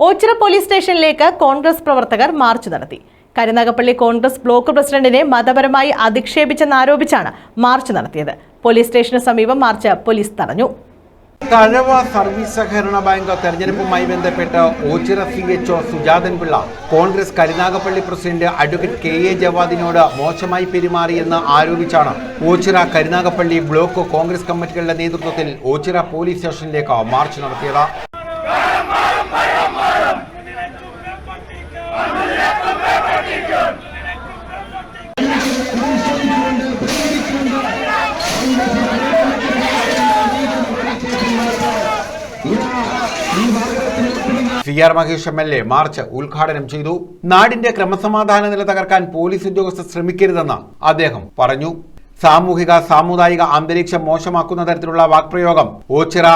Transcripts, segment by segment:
Ochira police സ്റ്റേഷനിലേക്ക് കോൺഗ്രസ് പ്രവർത്തകർ March നടത്തി. കരുനാഗപ്പള്ളി കോൺഗ്രസ് ബ്ലോക്ക് പ്രസിഡന്റിനെ മതപരമായി അധിക്ഷേപിച്ചെന്നാരോപിച്ചാണ് മാർച്ച് നടത്തിയത്. പോലീസ് സ്റ്റേഷന് സമീപം മാർച്ച് പോലീസ് തടഞ്ഞു. കഴവ സർവീസ് സഹകരണ ബാങ്ക് തെരഞ്ഞെടുപ്പുമായി ബന്ധപ്പെട്ട് Ochira C H O Sujathan Pillai Congress Karunagappally president advocate K A ജവാദിനോട് മോശമായി പെരുമാറിയെന്ന് ആരോപിച്ചാണ് ഓച്ചിറ കരുനാഗപ്പള്ളി ബ്ലോക്ക് കോൺഗ്രസ് കമ്മിറ്റികളുടെ നേതൃത്വത്തിൽ ഓച്ചിറ പോലീസ് സ്റ്റേഷനിലേക്ക് മാർച്ച് നടത്തിയത്. C R Mahesh M L A march ഉദ്ഘാടനം ചെയ്തു. നാടിന്റെ ക്രമസമാധാന നില തകർക്കാൻ പോലീസ് ഉദ്യോഗസ്ഥർ ശ്രമിക്കരുതെന്ന് അദ്ദേഹം പറഞ്ഞു. സാമൂഹിക സാമുദായിക അന്തരീക്ഷം മോശമാക്കുന്ന തരത്തിലുള്ള വാക്പ്രയോഗം ഓച്ചിറ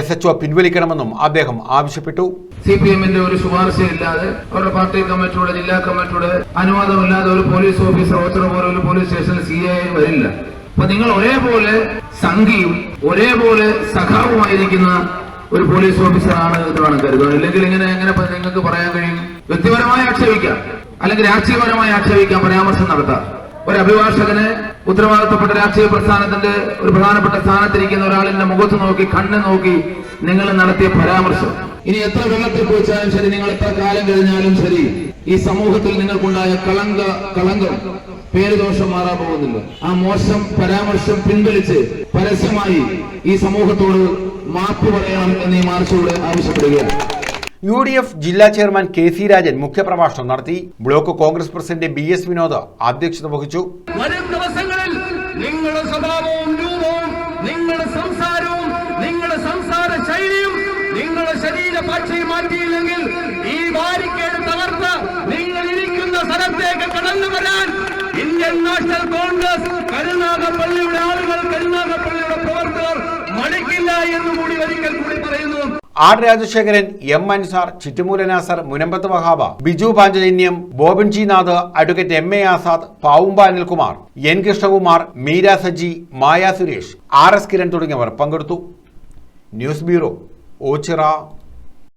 എസ് എച്ച്ഒ പിൻവലിക്കണമെന്നും അദ്ദേഹം ആവശ്യപ്പെട്ടു. സി പി എമ്മിന്റെ ഒരു ശുപാർശയില്ലാതെ അവരുടെ പാർട്ടി കമ്മിറ്റിയുടെ ജില്ലാ കമ്മിറ്റിയുടെ അനുവാദമില്ലാതെ ഒരു പോലീസ് ഓഫീസർ ഓച്ചിറ പോലെ ഒരു പോലീസ് സ്റ്റേഷനിൽ സി ഐ വരില്ല. അപ്പൊ നിങ്ങൾ ഒരേപോലെ സംഘിയും ഒരേപോലെ സഖാവുമായിരിക്കുന്ന ഒരു പോലീസ് ഓഫീസറാണ് എന്ന് വേണം കരുതുക. അല്ലെങ്കിൽ ഇങ്ങനെ എങ്ങനെ നിങ്ങൾക്ക് പറയാൻ കഴിയും. വ്യക്തിപരമായി ആക്ഷേപിക്കാം. അല്ലെങ്കിൽ രാഷ്ട്രീയപരമായി ആക്ഷേപിക്കാം പരാമർശം നടത്താം. ഒരു അഭിഭാഷകന് ഉത്തരവാദിത്തപ്പെട്ട രാഷ്ട്രീയ പ്രസ്ഥാനത്തിന്റെ ഒരു പ്രധാനപ്പെട്ട സ്ഥാനത്തിരിക്കുന്ന ഒരാളിന്റെ മുഖത്ത് നോക്കി കണ്ണ് നോക്കി നിങ്ങൾ നടത്തിയ പരാമർശം. ഇനി എത്ര വെള്ളത്തിൽ കുഴിച്ചാലും ശരി നിങ്ങൾ എത്ര കാലം കഴിഞ്ഞാലും ശരി ഈ സമൂഹത്തിൽ നിങ്ങൾക്കുണ്ടായ കളങ്ക കളങ്കം പേരുദോഷം മാറാൻ പോകുന്നില്ല. ആ മോശം പരാമർശം പിൻവലിച്ച് പരസ്യമായി ഈ സമൂഹത്തോട് മാപ്പ് പറയണം എന്ന് ഈ മാർച്ചിലൂടെ ആവശ്യപ്പെടുകയാണ്. യു ഡി എഫ് ജില്ലാ ചെയർമാൻ കെ സി രാജൻ മുഖ്യപ്രഭാഷണം നടത്തി. Block Congress president B S Vinod അധ്യക്ഷത വഹിച്ചു. വരും ദിവസങ്ങളിൽ നിങ്ങളുടെ സ്വഭാവവും രൂപവും നിങ്ങളുടെ നിങ്ങളുടെ ഭാഷയും മാറ്റിയില്ലെങ്കിൽ ഈ ബാരിക്കേഡ് തകർത്ത് നിങ്ങൾ ഇരിക്കുന്ന സ്ഥലത്തേക്ക് കടന്നു വരാൻ ഇന്ത്യൻ നാഷണൽ കോൺഗ്രസ് കരുനാഗപ്പള്ളിയുടെ ആളുകൾ കരുനാഗപ്പള്ളിയുടെ പ്രവർത്തകർ മടിക്കില്ല എന്ന് കൂടി ഒരിക്കൽ കൂടി പറയുന്നു. R Rajasekharan M Ansar Chittumoola Nasar Munambath Wahab Biju Panchajanyam Bobin G Nath advocate M A Azad Pavumba Anilkumar N Krishnakumar Meera Saji Maya Suresh R S Kiran തുടങ്ങിയവർ പങ്കെടുത്തു. News bureau Ochira.